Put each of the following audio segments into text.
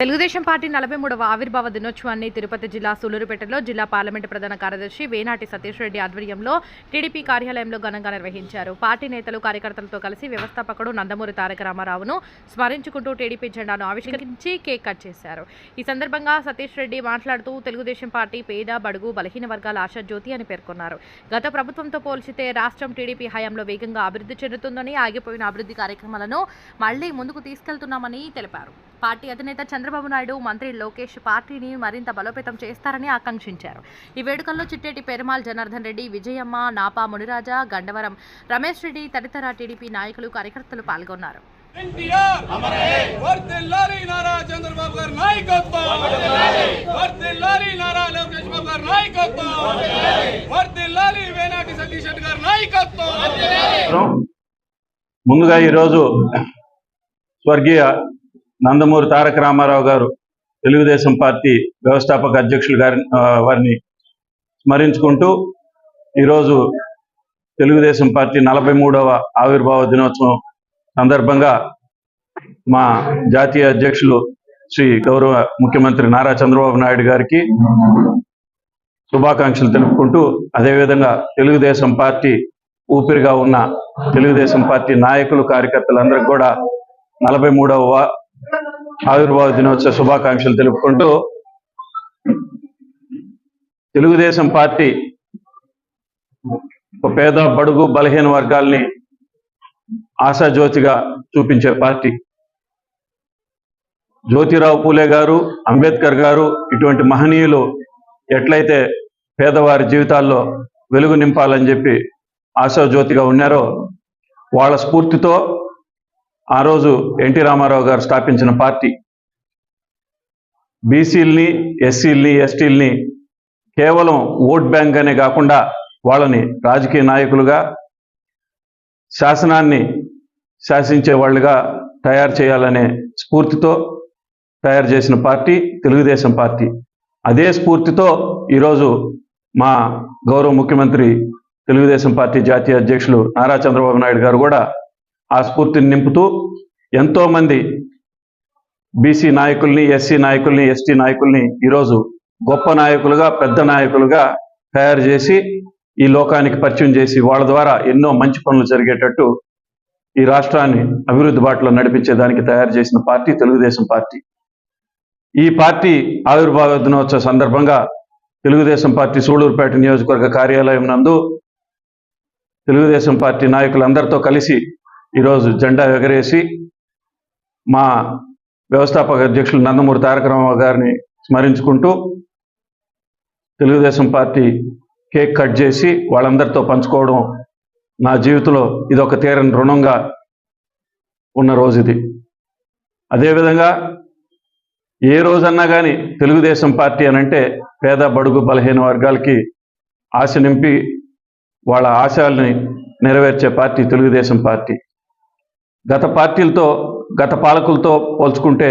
Telugu Desam party నలభై మూడవ ఆవిర్భావ దినోత్సవాన్ని తిరుపతి జిల్లా సూలూరుపేటలో జిల్లా పార్లమెంటు ప్రధాన కార్యదర్శి వేనాటి సతీష్ రెడ్డి ఆధ్వర్యంలో టీడీపీ కార్యాలయంలో ఘనంగా నిర్వహించారు. పార్టీ నేతలు కార్యకర్తలతో కలిసి వ్యవస్థాపకుడు నందమూరి తారక రామారావును స్మరించుకుంటూ టీడీపీ జెండాను ఆవిష్కరించి కేక్ కట్ చేశారు. ఈ సందర్భంగా సతీష్ రెడ్డి మాట్లాడుతూ తెలుగుదేశం పార్టీ పేద బడుగు బలహీన వర్గాల ఆశాజ్యోతి అని పేర్కొన్నారు. గత ప్రభుత్వంతో పోల్చితే రాష్ట్రం టీడీపీ హయాంలో వేగంగా అభివృద్ధి చెందుతుందని ఆగిపోయిన అభివృద్ధి కార్యక్రమాలను మళ్ళీ ముందుకు తీసుకెళ్తున్నామని తెలిపారు. పార్టీ అధినేత చంద్రబాబు నాయుడు మంత్రి లోకేష్ పార్టీని మరింత బలోపేతం చేస్తారని ఆకాంక్షించారు. ఈ వేడుకల్లో చిట్టేటి పెరుమాల్ జనార్దన్ రెడ్డి విజయమ్మ నాపా మునిరాజా గండవరం రమేష్ రెడ్డి తదితర టీడీపీ నాయకులు కార్యకర్తలు పాల్గొన్నారు. నారా చంద్రబాబు గారి నాయకత్వం నారా లోకేష్ బాబు గారి నాయకత్వం వేనాటి సతీష్ రెడ్డి గారి నాయకత్వం ముందుగా ఈరోజు స్వర్గీయ నందమూరి తారక రామారావు గారు తెలుగుదేశం పార్టీ వ్యవస్థాపక అధ్యక్షులు గారి వారిని స్మరించుకుంటూ ఈరోజు తెలుగుదేశం పార్టీ నలభై మూడవ ఆవిర్భావ దినోత్సవం సందర్భంగా మా జాతీయ అధ్యక్షులు శ్రీ గౌరవ ముఖ్యమంత్రి నారా చంద్రబాబు నాయుడు గారికి శుభాకాంక్షలు తెలుపుకుంటూ అదేవిధంగా తెలుగుదేశం పార్టీ ఊపిరిగా ఉన్న తెలుగుదేశం పార్టీ నాయకులు కార్యకర్తలందరికీ కూడా నలభై మూడవ ఆవిర్భావ దినోత్సవ శుభాకాంక్షలు తెలుపుకుంటూ తెలుగుదేశం పార్టీ ఒక పేద బడుగు బలహీన వర్గాల్ని ఆశాజ్యోతిగా చూపించే పార్టీ. జ్యోతిరావు పూలే గారు అంబేద్కర్ గారు ఇటువంటి మహనీయులు ఎట్లయితే పేదవారి జీవితాల్లో వెలుగు నింపాలని చెప్పి ఆశాజ్యోతిగా ఉన్నారో వాళ్ళ స్ఫూర్తితో ఆ రోజు ఎన్టీ రామారావు గారు స్థాపించిన పార్టీ. బీసీల్ని ఎస్సీల్ని ఎస్టీల్ని కేవలం ఓట్ బ్యాంక్ అనే కాకుండా వాళ్ళని రాజకీయ నాయకులుగా శాసనాన్ని శాసించే వాళ్ళుగా తయారు చేయాలనే స్ఫూర్తితో తయారు చేసిన పార్టీ తెలుగుదేశం పార్టీ. అదే స్ఫూర్తితో ఈరోజు మా గౌరవ ముఖ్యమంత్రి తెలుగుదేశం పార్టీ జాతీయ అధ్యక్షులు నారా చంద్రబాబు నాయుడు గారు కూడా ఆ స్ఫూర్తిని నింపుతూ ఎంతో మంది బీసీ నాయకుల్ని ఎస్సీ నాయకుల్ని ఎస్టీ నాయకుల్ని ఈరోజు గొప్ప నాయకులుగా పెద్ద నాయకులుగా తయారు చేసి ఈ లోకానికి పరిచయం చేసి వాళ్ళ ద్వారా ఎన్నో మంచి పనులు జరిగేటట్టు ఈ రాష్ట్రాన్ని అభివృద్ధి బాటలో నడిపించేదానికి తయారు చేసిన పార్టీ తెలుగుదేశం పార్టీ. ఈ పార్టీ ఆవిర్భావ దినోత్సవ సందర్భంగా తెలుగుదేశం పార్టీ సూళూరుపేట నియోజకవర్గ కార్యాలయం నందు తెలుగుదేశం పార్టీ నాయకులందరితో కలిసి ఈరోజు జెండా ఎగరేసి మా వ్యవస్థాపక అధ్యక్షులు నందమూరి తారక రామారావు గారిని స్మరించుకుంటూ తెలుగుదేశం పార్టీ కేక్ కట్ చేసి వాళ్ళందరితో పంచుకోవడం నా జీవితంలో ఇది ఒక తీరని రుణంగా ఉన్న రోజు ఇది అదేవిధంగా ఏ రోజన్నా కానీ తెలుగుదేశం పార్టీ అని అంటే పేద బడుగు బలహీన వర్గాలకి ఆశ నింపి వాళ్ళ ఆశయాల్ని నెరవేర్చే పార్టీ తెలుగుదేశం పార్టీ. గత పార్టీలతో గత పాలకులతో పోల్చుకుంటే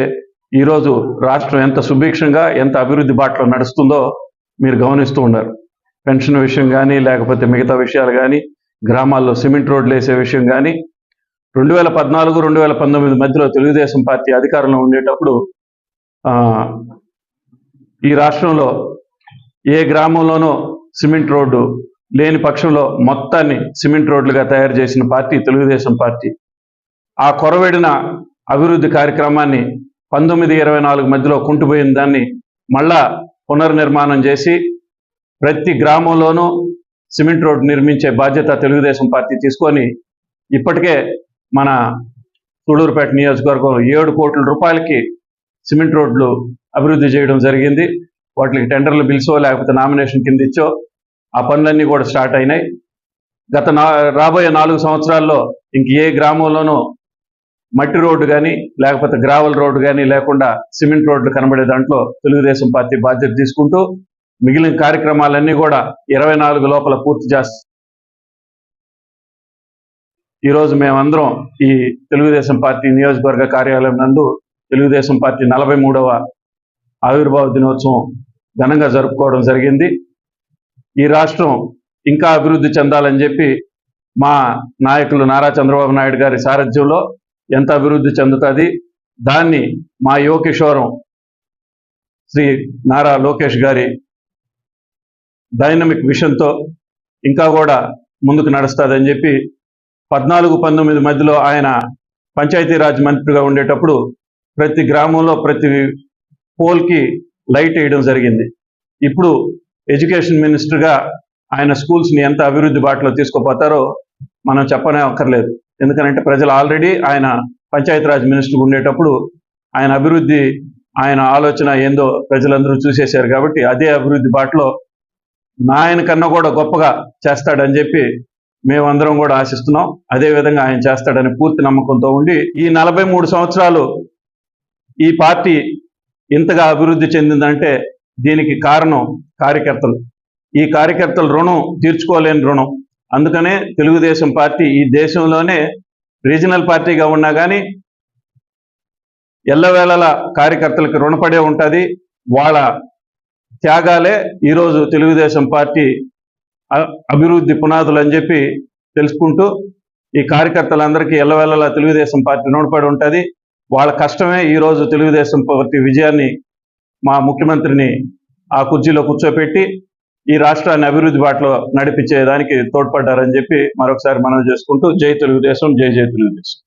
ఈరోజు రాష్ట్రం ఎంత సుభిక్షంగా ఎంత అభివృద్ధి బాటలో నడుస్తుందో మీరు గమనిస్తూ ఉన్నారు. పెన్షన్ విషయం కానీ లేకపోతే మిగతా విషయాలు కానీ గ్రామాల్లో సిమెంట్ రోడ్లు వేసే విషయం కానీ రెండు వేల పద్నాలుగు రెండు వేల పంతొమ్మిది మధ్యలో తెలుగుదేశం పార్టీ అధికారంలో ఉండేటప్పుడు ఈ రాష్ట్రంలో ఏ గ్రామంలోనూ సిమెంట్ రోడ్డు లేని పక్షంలో మొత్తాన్ని సిమెంట్ రోడ్లుగా తయారు చేసిన పార్టీ తెలుగుదేశం పార్టీ. ఆ కొరవెడిన అభివృద్ధి కార్యక్రమాన్ని పంతొమ్మిది ఇరవై నాలుగు మధ్యలో కుంటుపోయిన దాన్ని మళ్ళా పునర్నిర్మాణం చేసి ప్రతి గ్రామంలోనూ సిమెంట్ రోడ్డు నిర్మించే బాధ్యత తెలుగుదేశం పార్టీ తీసుకొని ఇప్పటికే మన సూళూరుపేట నియోజకవర్గం ఏడు కోట్ల రూపాయలకి సిమెంట్ రోడ్లు అభివృద్ధి చేయడం జరిగింది. వాటికి టెండర్లు పిలిచో లేకపోతే నామినేషన్ కింద ఇచ్చో ఆ పనులన్నీ కూడా స్టార్ట్ అయినాయి. గత నా రాబోయే నాలుగు సంవత్సరాల్లో ఇంక ఏ గ్రామంలోనూ మట్టి రోడ్డు కానీ లేకపోతే గ్రావెల్ రోడ్డు కానీ లేకుండా సిమెంట్ రోడ్లు కనబడే దాంట్లో తెలుగుదేశం పార్టీ బాధ్యత తీసుకుంటూ మిగిలిన కార్యక్రమాలన్నీ కూడా ఇరవై నాలుగు లోపల పూర్తి చేస్తాం. ఈరోజు మేమందరం ఈ తెలుగుదేశం పార్టీ నియోజకవర్గ కార్యాలయం నందు తెలుగుదేశం పార్టీ నలభై మూడవ ఆవిర్భావ దినోత్సవం ఘనంగా జరుపుకోవడం జరిగింది. ఈ రాష్ట్రం ఇంకా అభివృద్ధి చెందాలని చెప్పి మా నాయకులు నారా చంద్రబాబు నాయుడు గారి సారథ్యంలో ఎంత అభివృద్ధి చెందుతుంది? దాన్ని మా యువకిషోరం శ్రీ నారా లోకేష్ గారి డైనమిక్ విషన్తో ఇంకా కూడా ముందుకు నడుస్తుందని చెప్పి పద్నాలుగు పంతొమ్మిది మధ్యలో ఆయన పంచాయతీరాజ్ మంత్రిగా ఉండేటప్పుడు ప్రతి గ్రామంలో ప్రతి పోల్కి లైట్ వేయడం జరిగింది. ఇప్పుడు ఎడ్యుకేషన్ మినిస్టర్గా ఆయన స్కూల్స్ని ఎంత అభివృద్ధి బాటలో తీసుకుపోతారో మనం చెప్పనే అక్కర్లేదు ఎందుకంటే ప్రజలు ఆల్రెడీ ఆయన పంచాయతీరాజ్ మినిస్టర్ ఉండేటప్పుడు ఆయన అభివృద్ధి ఆయన ఆలోచన ఏందో ప్రజలందరూ చూసేశారు కాబట్టి అదే అభివృద్ధి బాటలో నాయన కన్నా కూడా గొప్పగా చేస్తాడని చెప్పి మేమందరం కూడా ఆశిస్తున్నాం. అదే విధంగా ఆయన చేస్తాడని పూర్తి నమ్మకంతో ఉండి ఈ నలభై మూడు సంవత్సరాలు ఈ పార్టీ ఇంతగా అభివృద్ధి చెందిందంటే దీనికి కారణం కార్యకర్తలు. ఈ కార్యకర్తల రుణం తీర్చుకోలేని రుణం. అందుకనే తెలుగుదేశం పార్టీ ఈ దేశంలోనే రీజనల్ పార్టీగా ఉన్నా కానీ ఎల్లవేళల కార్యకర్తలకు రుణపడే ఉంటుంది. వాళ్ళ త్యాగాలే ఈరోజు తెలుగుదేశం పార్టీ అ- అభివృద్ధి పునాదులు అని చెప్పి తెలుసుకుంటూ ఈ కార్యకర్తలందరికీ ఎల్లవేళలా తెలుగుదేశం పార్టీ రుణపడి ఉంటుంది. వాళ్ళ కష్టమే ఈరోజు తెలుగుదేశం పార్టీ విజయాన్ని మా ముఖ్యమంత్రిని ఆ కుర్చీలో కూర్చోపెట్టి ఈ రాష్ట్రాన్ని అభివృద్ధి బాటలో నడిపించేదానికి తోడ్పడ్డారని చెప్పి మరొకసారి మనం చేసుకుంటూ జై తెలుగుదేశం జై జై తెలుగుదేశం.